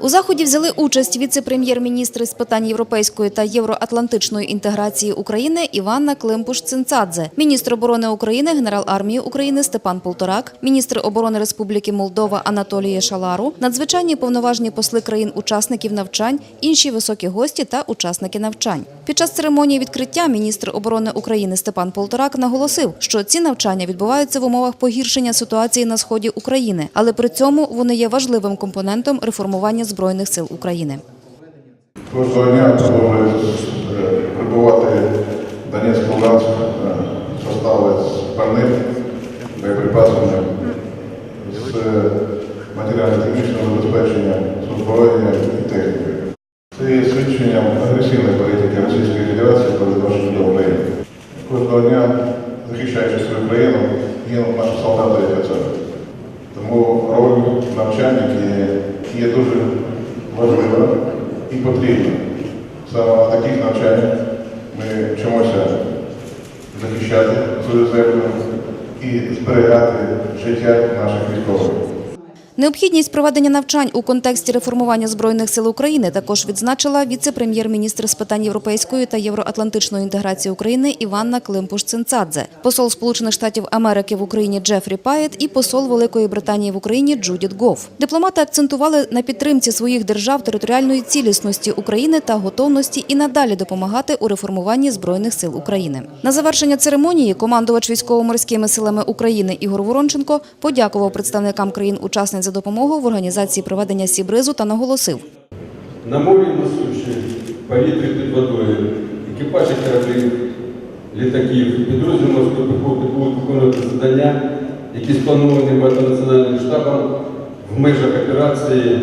У заході взяли участь віце-прем'єр-міністр з питань європейської та євроатлантичної інтеграції України Іванна Климпуш-Цинцадзе, міністр оборони України, генерал армії України Степан Полторак, міністр оборони Республіки Молдова Анатолія Шалару, надзвичайні повноважні посли країн-учасників навчань, інші високі гості та учасники навчань. Під час церемонії відкриття міністр оборони України Степан Полторак наголосив, що ці навчання відбуваються в умовах погіршення ситуації на сході України, але при цьому вони є важливим компонентом реформування збройних сил України. Кожного дня прибувати Донецьк Луганськ состави з пальним, боєприпасами, з матеріально-технічного забезпечення, з озброєнням і технікою. Це є свідченням агресивної політики Російської Федерації по відношенню до України. Кожного дня, захищаючи свою країну, гинуть наші солдати і офіцери. Тому роль навчальників є, є дуже важлива і потрібно. Саме на таких навчаннях ми вчимося захищати свою землю і зберігати життя наших військових. Необхідність проведення навчань у контексті реформування збройних сил України також відзначила віце-прем'єр-міністр з питань європейської та євроатлантичної інтеграції України Іванна Климпуш-Цинцадзе, посол Сполучених Штатів Америки в Україні Джефрі Паєт і посол Великої Британії в Україні Джудіт Гоф. Дипломати акцентували на підтримці своїх держав територіальної цілісності України та готовності і надалі допомагати у реформуванні збройних сил України. На завершення церемонії командувач військово-морськими силами України Ігор Воронченко подякував представникам країн-учасниць за допомогу в організації проведення сібризу та наголосив. На морі на суші, повітрі під водою, екіпажі кораблів, літаків, підрозділ морської піхоти будуть виконувати завдання, які сплановані багатонаціональним штабом в межах операції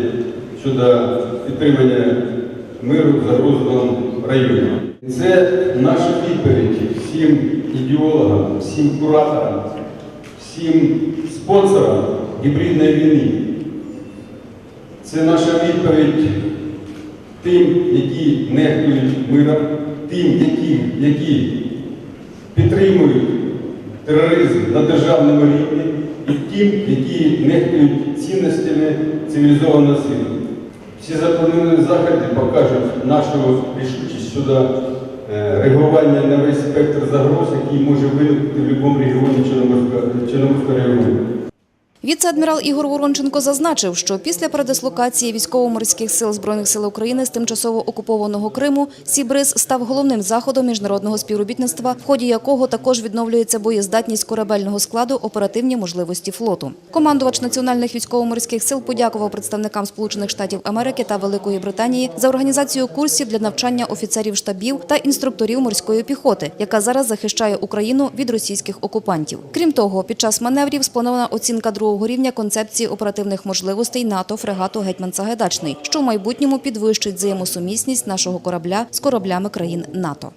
щодо підтримання миру в загрозливому районі. Це наша відповідь всім ідеологам, всім кураторам, всім спонсорам гібридної війни. Це наша відповідь тим, які нехтують миром, тим, які, які підтримують тероризм на державному рівні, і тим, які нехтують цінностями цивілізованого світу. Всі заплановані заходи покажуть нашу рішучість щодо е, реагування на весь спектр загроз, який може виникнути в будь-якому регіоні Чорноморського регіону. Віце-адмірал Ігор Воронченко зазначив, що після передислокації військово-морських сил Збройних сил України з тимчасово окупованого Криму Сібриз став головним заходом міжнародного співробітництва, в ході якого також відновлюється боєздатність корабельного складу, оперативні можливості флоту. Командувач національних військово-морських сил подякував представникам Сполучених Штатів Америки та Великої Британії за організацію курсів для навчання офіцерів штабів та інструкторів морської піхоти, яка зараз захищає Україну від російських окупантів. Крім того, під час маневрів спланована оцінка другого рівня концепції оперативних можливостей НАТО фрегату Гетьман Сагайдачний, що в майбутньому підвищить взаємосумісність нашого корабля з кораблями країн НАТО.